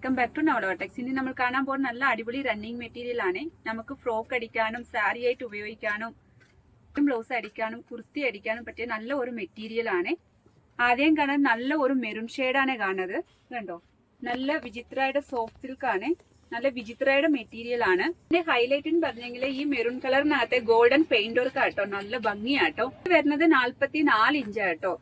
Welcome back to നവലോടെക്സ് ഇനി നമ്മൾ കാണാൻ പോകുന്ന നല്ല അടിപൊളി റണ്ണിങ് മെറ്റീരിയൽ ആണ്. നമുക്ക് ഫ്രോക്ക് അടിക്കാനും സാരി ആയിട്ട് ഉപയോഗിക്കാനും ബ്ലൗസ് അടിക്കാനും കുർത്തി അടിക്കാനും പറ്റിയ നല്ല ഒരു മെറ്റീരിയൽ ആണ്. ആദ്യം കാണാൻ നല്ല ഒരു മെറൂൺ ആണ് കാണുന്നത്. കണ്ടോ? നല്ല വിചിത്രയുടെ സോഫ്റ്റ് സിൽക്ക് ആണ്. നല്ല വിചിത്രയുടെ മെറ്റീരിയൽ ആണ്. പിന്നെ ഹൈലൈറ്റ് എന്ന് പറഞ്ഞെങ്കിൽ ഈ മെറൂൺ കളറിനകത്തെ ഗോൾഡൻ പെയിന്റ് വർക്ക് ആട്ടോ. നല്ല ഭംഗിയാട്ടോ. വരുന്നത് നാല്പത്തി നാല് ഇഞ്ച് ആട്ടോ.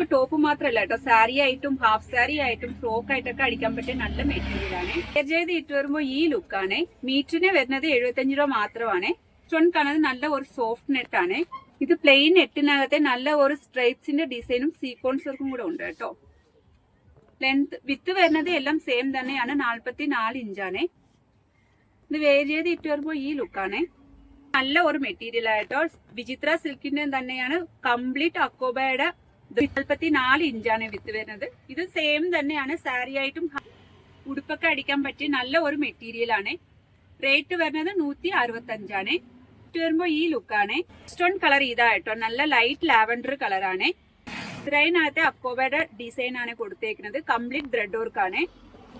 നമുക്ക് ടോപ്പ് മാത്രമല്ല കേട്ടോ. സാരി ആയിട്ടും ഹാഫ് സാരി ആയിട്ടും ഫ്രോക്ക് ആയിട്ടൊക്കെ അടിക്കാൻ പറ്റിയ നല്ല മെറ്റീരിയൽ ആണ്. ചെയ്ത് ഇട്ട് വരുമ്പോൾ ഈ ലുക്കാണ് മീറ്റിന് വരുന്നത് എഴുപത്തഞ്ച് രൂപ മാത്രമാണ്. സ്റ്റോൺ കാണുന്നത് നല്ല ഒരു സോഫ്റ്റ് നെറ്റ് ആണ്. ഇത് പ്ലെയിൻ നെറ്റിനകത്തെ നല്ല ഒരു സ്ട്രൈപ്സിന്റെ ഡിസൈനും സീക്വൻസ് വർക്കും കൂടെ ഉണ്ട് കേട്ടോ. ലെങ്ത് വിത്ത് വരുന്നത് എല്ലാം സെയിം തന്നെയാണ്. നാല്പത്തി നാല് ഇഞ്ചാണ് ഇത് വെയർ ചെയ്ത് ഇട്ട് വരുമ്പോൾ ഈ ലുക്കാണ് നല്ല ഒരു മെറ്റീരിയൽ ആയിട്ടോ വിചിത്ര സിൽക്കിന്റെ തന്നെയാണ്. കംപ്ലീറ്റ് അക്കോബയുടെ നാൽപ്പത്തി നാല് ഇഞ്ചാണ് വിത്ത് വരുന്നത്. ഇത് സെയിം തന്നെയാണ്. സാരി ആയിട്ടും ഉടുപ്പൊക്കെ അടിക്കാൻ പറ്റിയ നല്ല ഒരു മെറ്റീരിയൽ ആണ്. റേറ്റ് വരുന്നത് നൂറ്റി അറുപത്തി അഞ്ചാണ് വരുമ്പോ ഈ ലുക്കാണ് സ്റ്റോൺ കളർ ഇതായിട്ടോ നല്ല ലൈറ്റ് ലാവൻഡർ കളറാണ് ഇത്രയിനകത്തെ അക്കോബയുടെ ഡിസൈൻ ആണ് കൊടുത്തേക്കുന്നത്. കംപ്ലീറ്റ് ത്രെഡ് വർക്ക് ആണ്.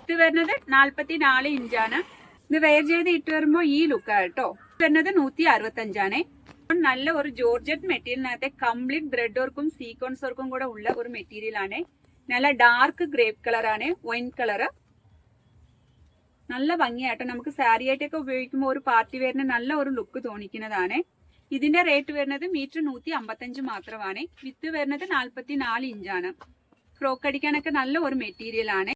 ഇത് വരുന്നത് നാല്പത്തി നാല് ഇഞ്ചാണ്. ഇത് വെയർ ചെയ്ത് ഇട്ട് വരുമ്പോ ഈ ലുക്കാണ് കേട്ടോ. വരുന്നത് നൂറ്റി അറുപത്തി അഞ്ചാണ് നല്ല ഒരു ജോർജറ്റ് മെറ്റീരിയലിനകത്തെ കംപ്ലീറ്റ് ബ്രെഡ് വർക്കും സീക്വൻസ് വർക്കും കൂടെ ഉള്ള ഒരു മെറ്റീരിയൽ ആണ്. നല്ല ഡാർക്ക് ഗ്രേപ്പ് കളർ ആണ് വൈൻ കളർ നല്ല ഭംഗിയായിട്ട് നമുക്ക് സാരി ആയിട്ടൊക്കെ ഉപയോഗിക്കുമ്പോൾ ഒരു പാർട്ടി വെയറിന് നല്ല ഒരു ലുക്ക് തോന്നിക്കുന്നതാണ്. ഇതിന്റെ റേറ്റ് വരുന്നത് മീറ്റർ നൂറ്റി അമ്പത്തഞ്ച് മാത്രമാണ്. വിത്ത് വരുന്നത് നാല്പത്തി നാല് ഇഞ്ചാണ്. ഫ്രോക്ക് അടിക്കാനൊക്കെ നല്ല ഒരു മെറ്റീരിയൽ ആണ്.